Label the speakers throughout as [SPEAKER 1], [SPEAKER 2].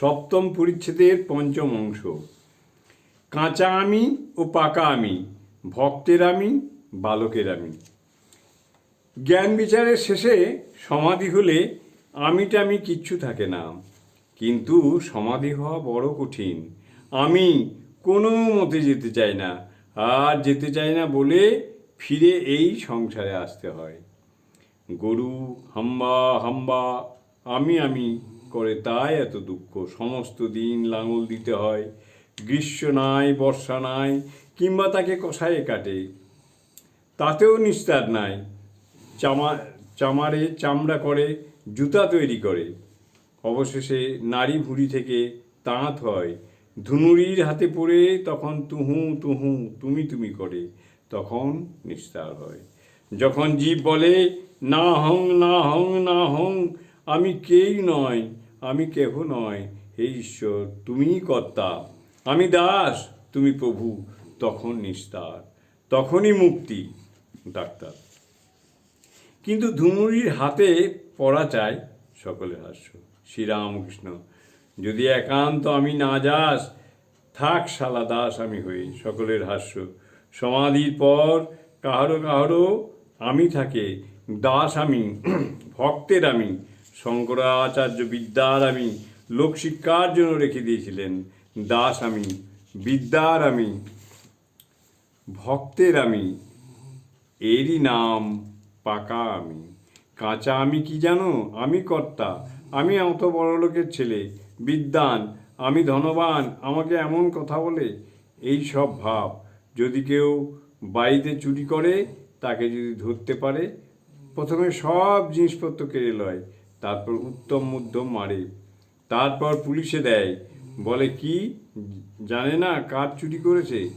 [SPEAKER 1] সপ্তম পরিচ্ছেদের পঞ্চম অংশ। কাঁচা আমি ও পাকা আমি, ভক্তের আমি, বালকের আমি। জ্ঞান বিচারের শেষে সমাধি হলে আমিটা আমি কিচ্ছু থাকে না। কিন্তু সমাধি হওয়া বড় কঠিন। আমি কোনো মতে যেতে চাই না। আর যেতে চাই না বলে ফিরে এই সংসারে আসতে হয়। গরু, হাম্বা হাম্বা, আমি আমি করে তাই এত দুঃখ। সমস্ত দিন লাঙল দিতে হয়। গ্রীষ্ম নাই, বর্ষা নাই, কিংবা তাকে কষায়ে কাটে। তাতেও নিস্তার নাই। চামা, চামারে চামড়া করে, জুতা তৈরি করে। অবশেষে নারী ভুঁড়ি থেকে তাঁত হয়। ধুনুরির হাতে পড়ে তখন তুহু তুহু, তুমি তুমি করে। তখন নিস্তার হয়। যখন জীব বলে, না হং না হং না হং, আমি কেই নয়? আমি কেহ নয়, হে ঈশ্বর, তুমিই কর্তা। আমি দাস, তুমি প্রভু, তখন নিস্তার, তখনই মুক্তি, ডাক্তার। কিন্তু ধুমুরির হাতে পড়া চাই সকলের হাস্য। শ্রীরামকৃষ্ণ, যদি একান্ত আমি না যাস, থাক শালা দাস আমি হই, সকলের হাস্য। সমাধির পর কাহারো কাহারো আমি থাকে, দাস আমি, ভক্তের আমি শঙ্করাচার্য বিদ্যার আমি লোকশিক্ষার জন্য রেখে দিয়েছিলেন। দাস আমি বিদ্যার আমি ভক্তের আমি এরই নাম পাকা আমি কাঁচা আমি কি জানো? আমি কর্তা। আমি অত বড় লোকের ছেলে। বিদ্যান আমি ধনবান। আমাকে এমন কথা বলে? এই সব ভাব। যদি কেউ বাড়িতে চুরি করে, তাকে যদি ধরতে পারে, প্রথমে সব জিনিসপত্র কেড়ে লয়। তারপর উত্তম মধ্যম মারে। তারপর পুলিশে দেয়, বলে কি, জানে না কার চুরি করেছে?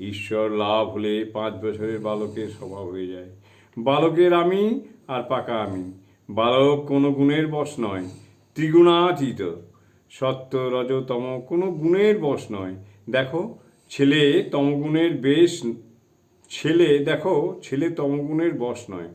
[SPEAKER 1] ঈশ্বর লাভ হলে পাঁচ বছরের বালকের স্বভাব হয়ে যায়। বালকের আমি আর পাকা আমি। বালক কোনো গুণের বশ নয়, ত্রিগুণাতীত। সত্য রজতম কোনো গুণের বশ নয়। দেখো, ছেলে তমগুণের বেশ, ছেলে, দেখো, ছেলে তমগুণের বশ নয়।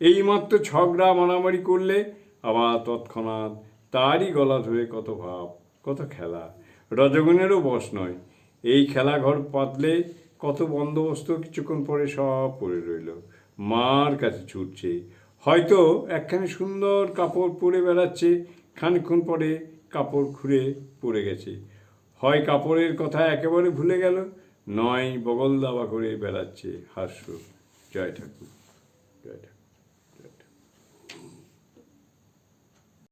[SPEAKER 1] এইমাত্র ঝগড়া, মারামারি করলে আবার তৎক্ষণাৎ তারই গলা ধরে কত ভাব, কত খেলা। রজগুণেরও বশ নয়। এই খেলাঘর পাতলে কত বন্দোবস্ত কিছুক্ষণ পরে সব পড়ে রইল। মার কাছে ছুটছে। হয়তো একখানি সুন্দর কাপড় পরে বেড়াচ্ছে, খানিকক্ষণ পরে কাপড় খুঁড়ে পড়ে গেছে। হয় কাপড়ের কথা একেবারে ভুলে গেল, নয় বগল দাবা করে বেড়াচ্ছে হাস্য। জয় ঠাকুর জয় ঠাকুর।